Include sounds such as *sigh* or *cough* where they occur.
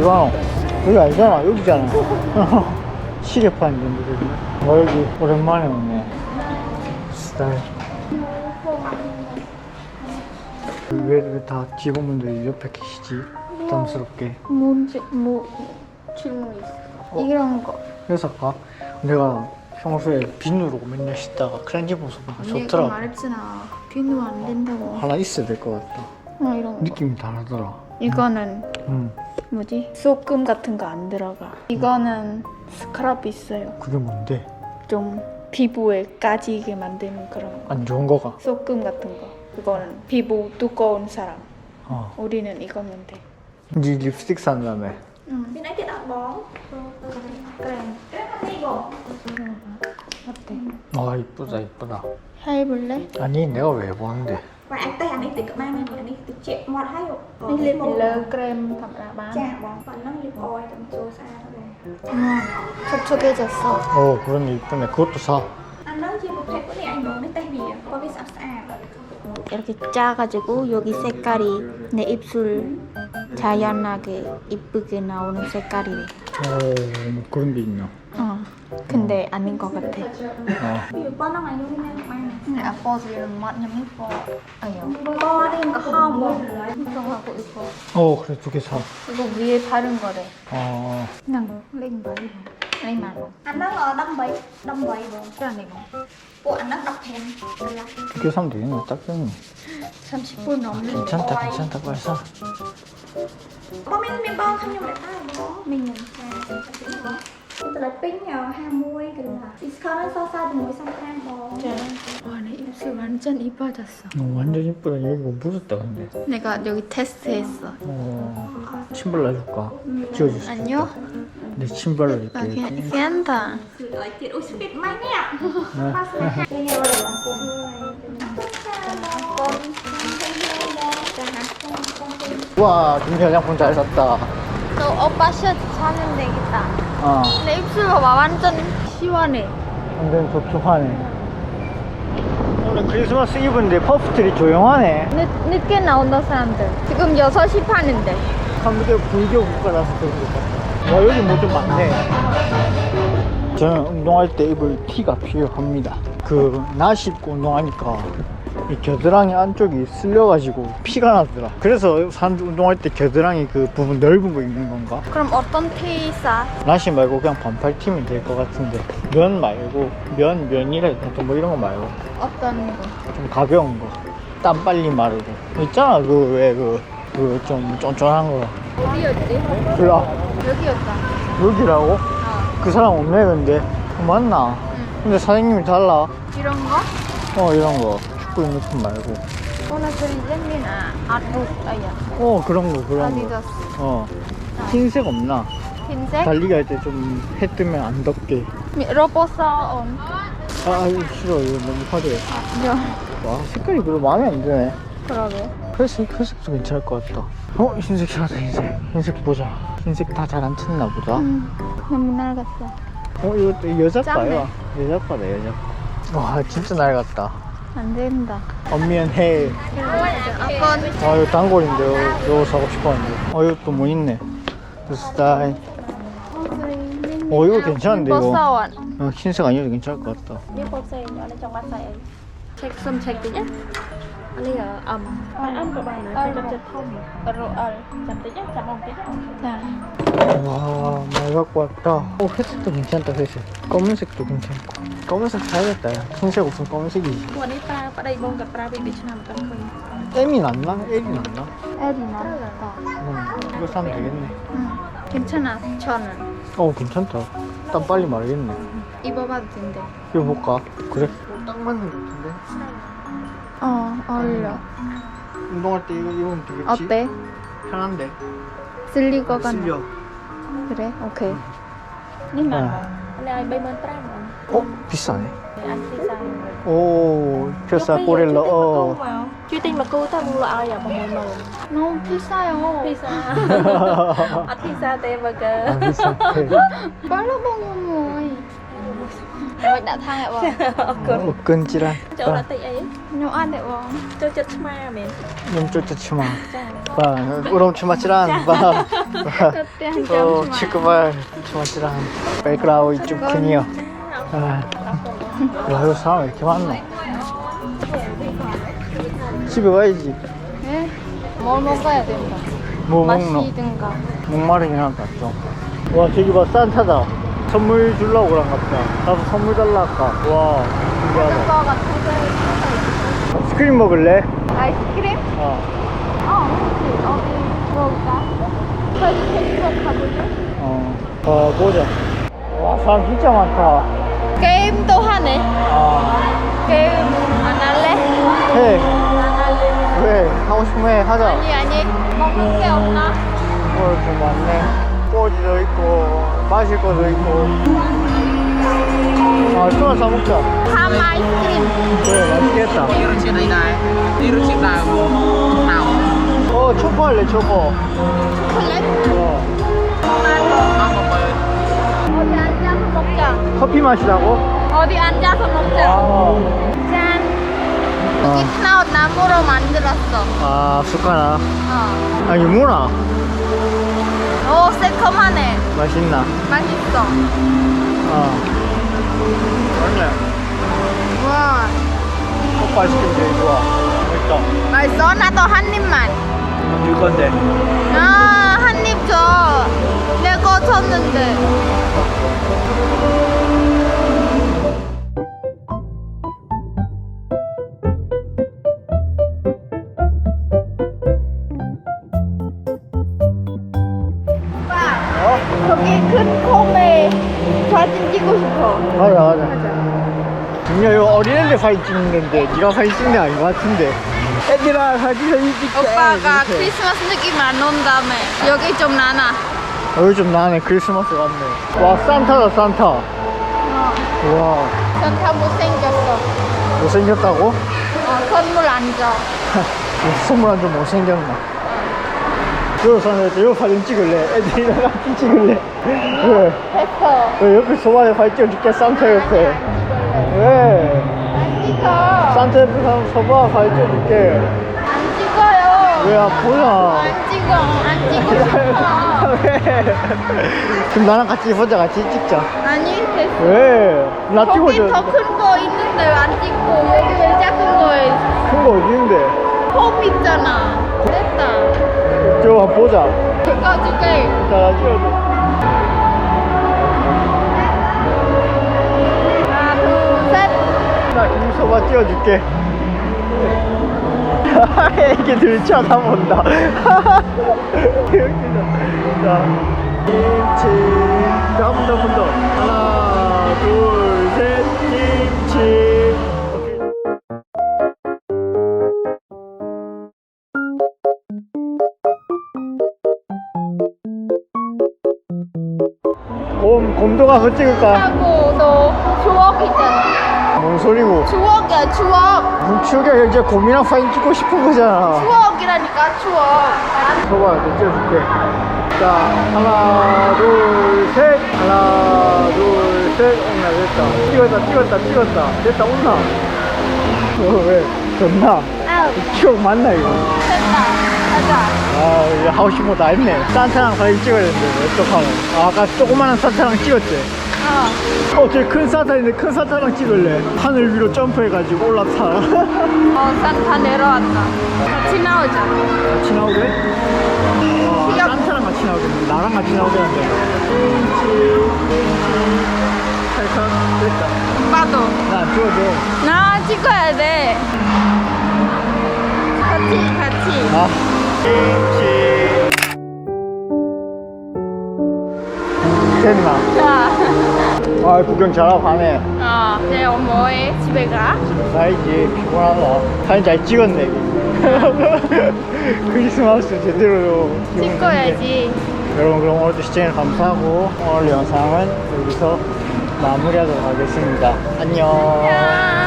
가노? 여기 아니잖아 여기잖아 시계판 있는 데어 여기 오랜만에 오네 스타일 왜다 직원분들이 옆에 계시지? 부담스럽게 뭔지 뭐 질문 있어. 어? 이런 거. 그래서 아까 내가 평소에 비누로 맨날 씻다가 크렌지 보습 보니까 내가 말했잖아. 비누 안 된다고. 하나 있어야 될 것 같다 어, 이런 거. 느낌이 다르더라 이거는 음 뭐지? 소금 같은 거 안 들어가. 이거는 스크럽 있어요. 그게 뭔데? 좀 피부에 까지게 만드는 그런 거. 안 좋은 거가 소금 같은 거. 그거는 피부 두꺼운 사람. 어 우리는 이거면 돼. 네 립스틱 산 다음에 응. Bên nãy chị đặt bón bột 어때? 아 이쁘다 이쁘다 해볼래? 아니 내가 왜 보는데 어 sàng 이렇게 짜가지고 여기 색깔이 내 입술 자연하게 이쁘게 나오는 색깔이래. 어뭐 그런 게 있나 어. 근데 아닌 것 같아. 어 Ví dụ bón nâng này luôn nha các bạn 근데 아빠 지금 맛 이뻐. 아니요. Đi cả hòm luôn 이뻐하고 이뻐. 어, 그래 두 개 사. 이거 위에 바른 거래. 어, 그냥 랭 바르고. 랭 말고. Anh nấu ở đông bấy Đông bấy bón 그런 이거. Bộ anh nấu đọc thèm Đây là 두 개 사면 되겠네. 딱 좋네. 30분 넘는 괜찮다, 괜찮다. 빨리 사. Không dùng để tay bó Mình nhìn xa bó Tôi lấy pink nhờ hai mươi cái là Discount so xa từ mỗi sang thang bó 와, 내 입술 완전 이뻐졌어. 어, 완전 이쁘다. 여기 뭐 묻었다, 근데. 내가 여기 테스트했어. 어, 신발 놔줄까? 지워줄 수 아니요. 내 신발로 이렇게. 나 이렇게. 그냥 괜찮다. Gửi ở tiện ôi nè Hoa sữa hạt rồi là cùng 와, 김치 화장품 잘 샀다. 너 오빠 셔츠 사면 되겠다. 어, 내 입술 봐봐 완전 시원해. 완전 촉촉하네. 오늘 크리스마스 이브인데 퍼프트리 조용하네. 늦, 늦게 나온다 사람들. 지금 6시 반인데. 한국에 불교 국가라서 그런 것 같아. 와, 여기 뭐 좀 많네. 저는 운동할 때 입을 티가 필요합니다. 그, 나시 입고 운동하니까 이 겨드랑이 안쪽이 쓸려가지고 피가 나더라. 그래서 사람들 운동할 때 겨드랑이 그 부분 넓은 거 입는 건가? 그럼 어떤 티 싸? 나시 말고 그냥 반팔 티면 될것 같은데. 면 말고, 면, 면이라 하여튼 뭐 이런 거 말고. 어떤 거? 좀 가벼운 거. 땀 빨리 마르고. 있잖아, 그, 왜, 그, 그 좀 쫀쫀한 거. 어디였지? 몰라. 여기였다. 여기라고? 어. 그 사람 없네 근데 어, 맞나? 응. 근데 사장님이 달라 이런 거? 어 이런 거 축구 유니폼 말고 오늘 드리젠미나 아웃 아야. 어 그런 거 그런 거 아디다스. 어 흰색 없나? 흰색? 달리기 할 때 좀 해 뜨면 안 덥게 로보사 온. 아 이거 싫어 이거 너무 화려해 야. 와 색깔이 별로 마음에 안 드네 그러게. 회색, 회색도 괜찮을 것 같다 어 흰색 사자 흰색 흰색 보자 흰색 다 잘안 쳤나 보다 음, 너무 낡았어. 어 이것도 여자. 거야 여자 거다 여자 거 와 진짜 낡았다 안 된다. 엄미연해. 아건 아 이거 단골인데 이거, 이거 사고 싶었는데. 어 이거 또뭐 있네. 그 스타일 어 이거 괜찮은데 이거. 어, 흰색 아니어도 괜찮을 것 같다. nhỏ lên trong Check check tí nhé Anh ấy ở ẩm Bạn ăn của bạn nữa Chật chật thông 로알. Chậm tí nhé Chậm không tí 자. 와 많이 갖고 왔다 어 회색도 괜찮다 회색 검은색도 괜찮고 검은색 사야겠다 야. 흰색 없으면 검은색이지 cho nằm cân khơi M이 낫나? L이 낫나? 나왔다. 응 이거 사면 되겠네 응. 괜찮아. 저는 어 괜찮다 땀 빨리 마르겠네 입어봐도 된대. 이거 볼까? 그래? 딱 맞는 것 같은데? 어, 어울려. 운동할 때 이거 입으면 되겠지? 어때? 편한데? 쓸릴 것 같나? 쓸려 그래? 오케이. Nhưng mà 아. Anh ấy bay mơn pra mà 어? 비싸네 Anh 오 표사 꼬렐러 어 Chưa tin mà cô ta mua loại à Mà mùi mờ 너무 비싸요. Cơ 아 비싸네 빨로 먹으면 Rồi đã thang hẹp rồi. 어 끈질한 Chỗ là tị ấy Cho chật ma mẹ 좀 쫓아치마 Chà Vâng, urong chumachiran. Vâng. 그때 한 어, 치크발 chumachiran. 백그라운드 좀 크니요. 아, 와, 이거 사람 왜 이렇게 많나? 집에 가야지. 네? 뭘 먹어야 된다. 뭐? 마시든가. 목마르긴 하다 좀. 와 저기 봐 산타다. 선물 주려고 그런 것 같다. 가서 선물 달라 할까? 와 신기하다. 거 같은데. 스크림 먹을래? 아이스크림? 어. 어, 그치. 어디 먹을까? 저기 펜션 가볼래? 어. 어 보자. 와 사람 진짜 많다. 게임도 하네. 아. 게임 안 할래? 해. 왜? 하고 싶으면 해. 하자. 아니, 아니. 먹을 게 없나? 뭐좀 많네. 꼬지도 있고 마실 것도 있고. 아, 그만 사먹자. 밥 아이스크림. 그래, 맛있겠다. 이런 집이 나. 이런 집 나. 나. 어, 초콜릿, 초코. 초콜릿? 어. 어디 앉아서 먹자. 커피 마시라고? 어디 앉아서 먹자. 아. 짠. 어. 키트나웃 나무로 만들었어. 아, 숟가락. 어. 아, 유모나. 오, 새콤하네. 맛있나? 맛있어. 어. 원래 와. 오빠 시킨 제일 좋아. 맛있다. 맛있어? 나도 한 입만. 줄 건데. 아, 한 입 줘. 내거 줬는데. 어? 저기 큰 콤에 사진 찍고 싶어. 가자, 가자. 중요 이거 어린애들 사진 찍는 건데 네가 사진 찍는 게 아닌 것 같은데. 애들아 사진 사진 찍자. 오빠가 이렇게. 크리스마스 느낌 안 온 다음에 여기 좀 나나. 여기 좀 나네 크리스마스 같네. 와 산타다 산타. 어. 와 전다 못생겼어. 못생겼다고? 어, 선물 안 줘. *laughs* 선물 한좀 못생겼나? 사람들 여기 사진 찍을래? 애들이랑 같이 찍을래? 왜? 됐어. 왜 옆에 소만에 사진 찍어줄게 산타 옆에 왜? 안 찍어. 산타 옆에 사람 서봐 사진 찍어줄게 안 찍어요. 왜 아프나? 안 찍어. 안 찍고 *laughs* 싶어. 왜? 그럼 나랑 같이 혼자 같이 찍자 아니, 됐어. 왜? 나 거기 찍어줘 더큰 거 있는데 왜 안 찍고 여기 왜 작은 거에 큰 거 어디 있는데? 홈 있잖아. 한번 보자 찍어줄게. 자, 나 찍어줘. 나 김서봐 찍어줄게. 애기들 쳐다본다. 웃기다. 자, 김치. 한번 더, 한번 더. 하나, 둘, 셋, 곰, 곰도 가서 찍을까? 하고 너 추억이잖아. 뭔 소리고? 추억이야, 추억. 뭉치가 이제 곰이랑 사진 찍고 싶은 거잖아. 추억이라니까, 추억. 줘봐, 내가 찍어줄게. 자, 하나, 둘, 셋. 하나, 둘, 셋. 온나, 됐다. 찍었다, 찍었다, 찍었다. 됐다, 온나. 어, 왜? 좋나? 아우, 추억 맞나, 이거? 됐다. 아, 이제 하고 싶은 거다 했네. 산타랑 사진 찍어야 되는데, 어떡하노. 아, 아까 조그마한 산타랑 찍었지? 어. 어, 저기 큰 산타인데 큰 산타랑 찍을래. 하늘 위로 점프해가지고 올라타. *laughs* 어, 산타 내려왔다. 같이 나오자. 같이 나오게? 와, 시작. 산타랑 같이 나오겠네. 나랑 같이 나오겠는데. 살짝 됐다. 오빠도. 나안 찍어줘. 나 찍어야 돼. 같이, 같이. 아. 됐나? 자. 아, 구경 잘하고 가네. 어, 이제 뭐해? 집에 가? 나 이제 피곤하다. 사진 잘 찍었네. *laughs* 크리스마스 제대로 찍었는데. 찍어야지. 여러분 그럼 오늘도 시청해 감사하고 오늘 영상은 여기서 마무리하도록 하겠습니다. 안녕. 야.